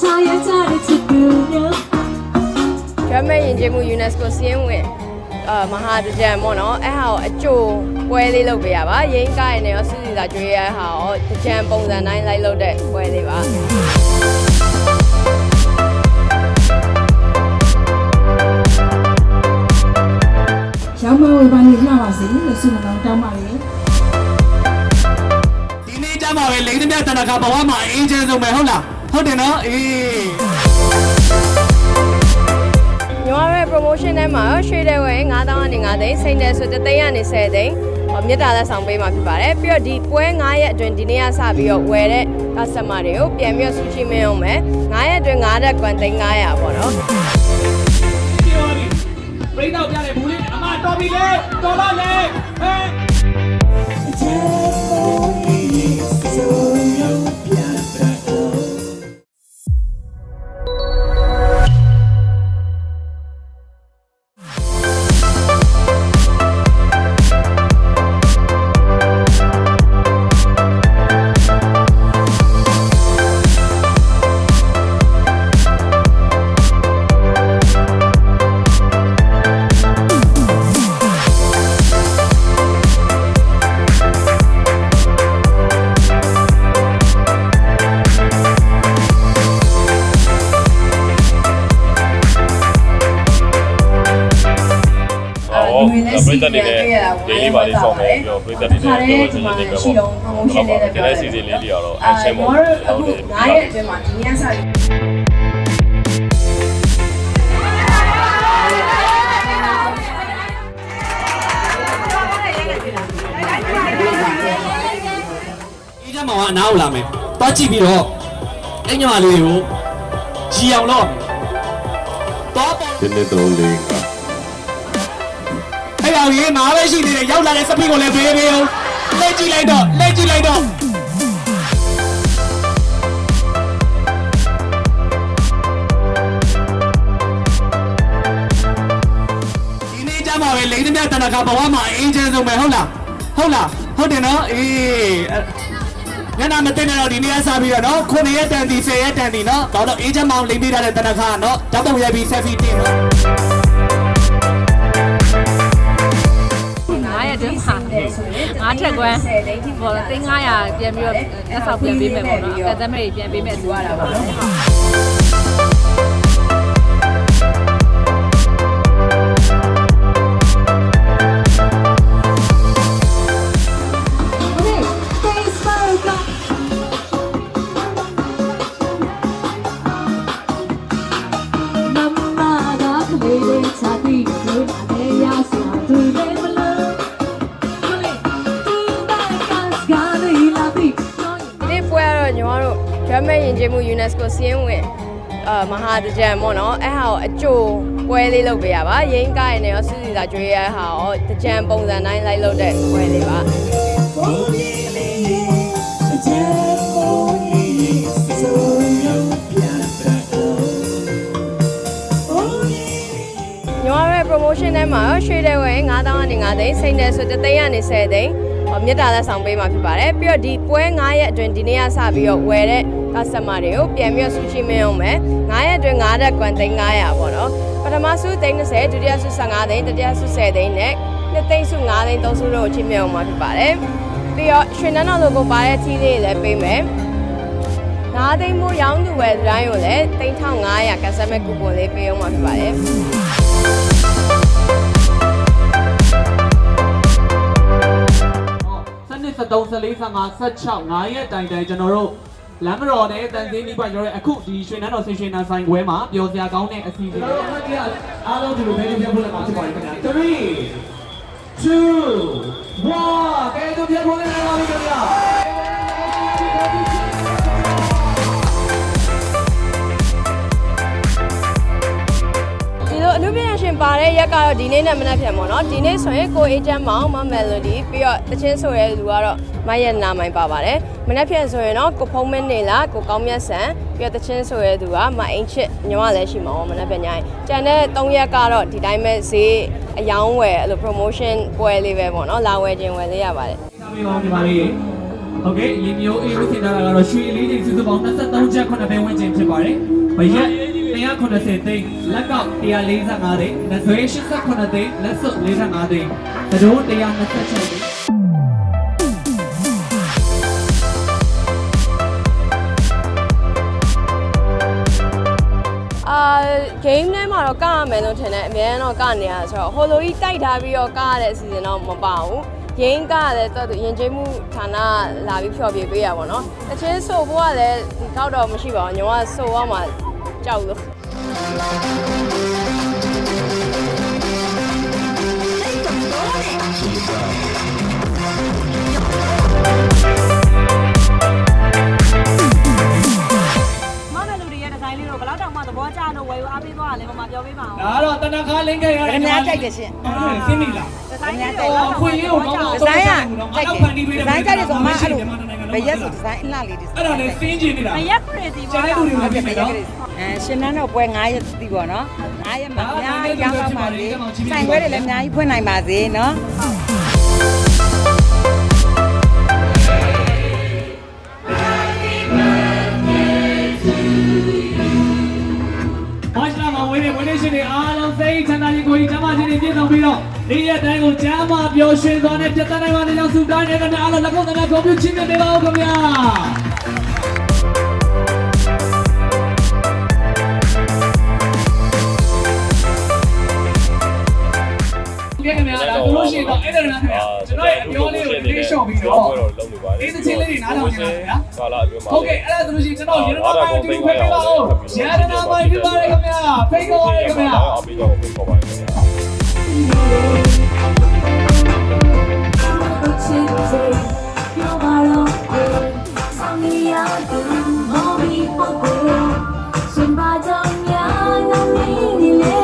ထားရကြတဲ့ချစ်သူမျိုးဂျမန်ယဉ်ကျေးမှု UNESCO စီးရင်ဝင်အာမဟာတကြံပေါ့နော်အဲ့ဟာကိုအကျိုးပွဲလေးလုပ်ပေးရပါရင်းကားရနေရောစီစီသာကျွေးရတဲ့ဟာကိုတကြံပုံစံတိုင်းလိုက်လုပ်တဲ့ပွဲလေးပါရောင်းမဝေပါနေလှပါစေလို့ဆုမတောင်းတောင်းပါလေဒီနေ့ကျမှပဲလိန်သမျှတနခါဘဝမှာအင်းချမ်းဆုံးပဲဟုတ်လား ဟုတ်တယ်နော်အေးညီမရဲ့ promotion ထဲမှာရွှေတဲ့ဝယ်9000ကနေ9သိန်းစိန်တယ်ဆိုတသိန်းကနေ10သိန်းဟောမြစ်တာလက်ဆောင်ပေးမှာဖြစ်ပါတယ်ပြီးတော့ဒီပွဲ9ရက်အတွင်းဒီနေ့ကစပြီးတော့ဝယ်တဲ့ customer တွေကိုပြန်ပြီးတော့ဆူချီမင်းအောင်မယ်9ရက်အတွင်း9တက်ကွန်သိန်း900ပေါ့နော်ပြောပြီပြိတော့ပြတယ်ဘူးလေးအမတော်ပြီလေတော်ပါလေဟဲ့ဟော ပရိသတ်တွေနဲ့ဒေးလေးပါလေးဆောင်မယ်ပြီးတော့ပရိသတ်တွေနဲ့တော့ချင်းချင်းလေးပဲပေါ့ဒီနေ့စီစဉ်လေးတွေကတော့အချင်းပေါ့ဟုတ်တယ်9ရက်အတွင်းမှာဒီနေ့ကစပြီးအေးချမ်းမောင်ကအနားကိုလာမယ်တွားကြည့်ပြီးတော့အဲ့ညမလေးကိုကြည်အောင်တော့တော့ပေါ်ဒီနေ့တော့လေးက အဲ့ရောက်ရေးငါပဲရှိသေးတယ်ရောက်လာတဲ့စပီကိုလည်းဘေးဘေးအောင်လက်ကြည့်လိုက်တော့လက်ကြည့်လိုက်တော့ဒီနေ့ကျမှပဲလိန်သမျှတနခါဘဝမှာအင်းချမ်းဆုံးပဲဟုတ်လားဟုတ်လားဟုတ်တယ်နော်အေးညနာမသိနေတော့ဒီနေ့အစားပြီးတော့နော်ခုနှစ်ရက်တန်တီ10ရက်တန်တီနော်တော့တော့အေးချမ်းမောင်လိန်ပေးထားတဲ့တနခါနော်ဓာတ်ပုံရိုက်ပြီး selfie တင်နော် အတွင်းမှာ9ထက်ကွမ်းပေါ့သိန်း900ပြန်ပြီးတော့လက်ဆောင်ပြန်ပေးမယ်ပေါ့နော်အကသမက်တွေပြန်ပေးမယ်ဆိုရတာပေါ့ တို့ဂျမန်ယဉ်ကျေးမှု UNESCO စီးရင်ဝင်အာမဟာတကြံပေါ့နော်အဲ့ဟာကိုအကျိုးပွဲလေးလုပ်ပေးရပါရင်းကားရနေရောစီစီသာကျွေးရတဲ့ဟာကိုတကြံပုံစံတိုင်းလိုက်လုပ်တဲ့ပွဲလေးပါညီမရဲ့ promotion ထဲမှာရွှေတဲ့ဝယ်9000ကနေ9သိန်းစိန်တယ်ဆိုတသိန်းကနေ10သိန်းဟောမြစ်တာလက်ဆောင်ပေးမှာဖြစ်ပါတယ်ပြီးတော့ဒီပွဲ9ရက်အတွင်းဒီနေ့ကစပြီးတော့ဝယ်တဲ့ customer တွေကိုပြန်ပြီးတော့ဆူချီမင်းအောင်မယ်9ရက်အတွင်း9တက်ကွန်သိန်း900ပေါ့နော်ပထမဆုသိန်း30ဒုတိယဆု15သိန်းတတိယဆု10သိန်းနဲ့နှစ်သိန်းဆု9သိန်းသုံးဆုတို့ကိုချီးမြှင့်အောင်မှာဖြစ်ပါတယ်ပြီးတော့ရွှေနန်းတော်လိုကိုပါတဲ့ထီးလေးတွေလည်းပေးမယ်9သိန်းမိုးရောင်းသူဝယ်တိုင်းကိုလည်း3500 customer coupon လေးပေးအောင်မှာဖြစ်ပါတယ်စနစ်73 74 55 16 9ရက်တိုင်တိုင်ကျွန်တော်တို့ လမ်းမတော်နဲ့တန်သေးမိပါကျွန်တော်တို့အခုဒီရွှေနန်းတော်ဆင်ရွှေနန်းဆိုင်ခွဲမှာပျော်စရာကောင်းတဲ့အစီအစဉ်တွေအားလုံးဒီလိုပဲပြဖို့လည်းမှာဖြစ်ပါတယ်ခင်ဗျာ3 2 1ကဲတို့ပြဖို့လည်းလာပါပြီခင်ဗျာ ပညာရှင်ပါတဲ့ရက်ကတော့ဒီနေ့နဲ့မနက်ဖြန်ပေါ့နော်ဒီနေ့ဆိုရင်ကိုအေဂျင့်မောင်မမယ်လိုဒီပြီးတော့တချင်းဆိုရဲလူကတော့မရက်နာမိုင်ပါပါတယ်မနက်ဖြန်ဆိုရင်တော့ကိုဖုံးမင်းနေလားကိုကောင်းမြတ်ဆန်ပြီးတော့တချင်းဆိုရဲသူကမအိမ်ချစ်ညီမလည်းရှိမှာပေါ့မနက်ဖြန်ညရင်ကျန်တဲ့၃ရက်ကတော့ဒီတိုင်းပဲဈေးအယောင်းဝယ်အဲ့လို promotion ပွဲလေးပဲပေါ့နော်လာဝယ်ခြင်းဝယ်လေးရပါတယ်။ဒါမျိုးဒီပါလေးဟုတ်ကဲ့ရေမျိုးအေးဝစ်စင်တာကတော့ရွှေလေးချိန်စုစုပေါင်း23ချက်9ပဲဝန်းကျင်ဖြစ်ပါတယ်ဘရက် 190သိန်းလက်ကောက်145သိန်းလက်ဆွဲ88သိန်းလက်စွပ်45သိန်းသတို့126သိန်းအာ game ထဲမှာတော့ကရမယ်လို့ထင်တယ်အများကြီးတော့ကနေရဆိုတော့ဟိုလိုကြီးတိုက်ထားပြီးတော့ကရတဲ့အစီအစဉ်တော့မပါဘူးရင်းကလည်းတော်တော်ရင်ကျေးမှုဌာနလာပြီးဖျော်ပြပေးရပါတော့။တချင်းဆိုဖို့ကလည်းဒီကောက်တော့မရှိပါဘူး။ညီမကဆိုရမှာကြောက်လို့မမလူတွေရဲ့ဒီဇိုင်းလေးတို့ဘယ်လောက်တောင်မှသဘောကျလို့ဝယ်ယူအားပေးသွားတယ်လဲမမပြောပေးပါဦးဒါကတော့တနခါလင်းခဲ့ရတဲ့ဘယ်များ ကြိုက်တယ်ရှင်စင်းမိလားဒီဇိုင်းလေးဘယ်တော့များခွေရေးကိုကောင်းကောင်းဒီဇိုင်းကကြိုက်တ ယ်ဒီဇိုင်းကြိုက်တယ်ဆိုမှအဲ့လိုဘယ်ရက်ဆိုဒီဇိုင်းအလှလေးဒီဇိုအဲ့ဒါလည်းစင်းကျင်နေတာမရက်ခရစီကျန်ပါတဲ့လူတွေဟုတ်မကဲ့ဖြစ်ဘယ်နော်ရက်အဲရှင်နန်းတော့ပွဲ9ရက်တီးပေါ့နော်9ရက်မှာအများကြီးရောင်းတော့ပါစေဆိုင်ခွဲတွေလည်းအများကြီးဖွင့်နိုင်ပါစေနော်မတ်လာမှာဝင်နေဝင်နေရှင်တွေအားလုံးစိတ်ချမ်း သာခြင်းကိုယ်ကြီးချမ်းသာခြင်းတွေပြည့်စုံပြီးတော့ဒီရက်တိုင်းကိုကျမ်းမာပျော်ရွှင်စွာနဲ့ပြတ်သန်းနိုင်ပါစေကြောင်းဆုတောင်းနေကြတဲ့အားလုံးလက်ကုပ်သနာကုန်ပြုချင်းမြတ်နေပါဦးခင်ဗျာကဲခင်ဗျာဒါဆိုလို့ရှိရင်တော့အဲ့ဒါလည်းခင်ဗျာကျွန်တော်ရဲ့အပြောလေးကိုလေးလျှော့ပြီးတော့လုံးနေပါတယ်ဒီသချင်းလေးတွေနားထောင်ကြပါဗျာကာလာအတွင်းမှာဟုတ်ကဲ့အဲ့ဒါဆိုလို့ရှိရင်ကျွန်တော်ရတနာမိုင်းတူဖိတ်ပေးပါဦးရတနာမိုင်းပြပါရခင်ဗျာဖိတ်ခေါ်ပါရခင်ဗျာအားပေးတော့ဖိတ်ခေါ်ပါခင်ဗျာ ကိုချစ်စေပြောပါတော့ဆောင်းရတူမော်ဘီပုတ်ကိုရှင်ပါကြောင့်များငါမင်းနေလေ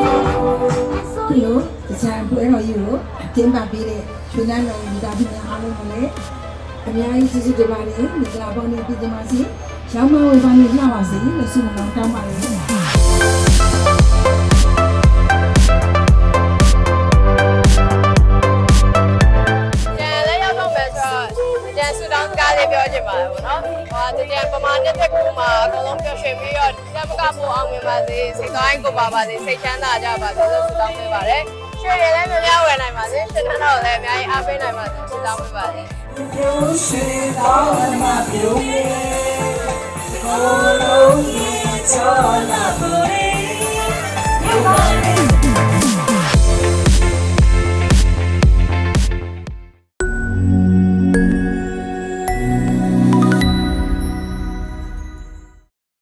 ဆိုဒီလိုတခြားပွဲတော်ကြီးကိုကျင်းပပေးတဲ့ရွှေနန်းတော်မိသားစုများအားလုံးကိုလည်းအများကြီးကျေးဇူးတင်ပါတယ်။မိဂလာပေါင်းနဲ့ပြည်သူပါစေ။ရောင်းမဝယ်ပါနဲ့လှပါစေလို့ဆုမတောင်းတောင်းပါတယ်။ နှစ်သက်ကူမှာအကုန်လုံးပျော်ရွှင်ပြီးတော့တက်မကဖို့အောင်မြင်ပါစေစိတ်ကောင်းကိုပါပါစေစိတ်ချမ်းသာကြပါစေလို့ဆုတောင်းပေးပါတယ်။ရွှေတွေလည်းများများဝယ်နိုင်ပါစေ။ရှင်နှန်းတော်လည်းအများကြီးအားပေးနိုင်ပါစေဆုတောင်းပေးပါတယ်။ချောလာပူရီ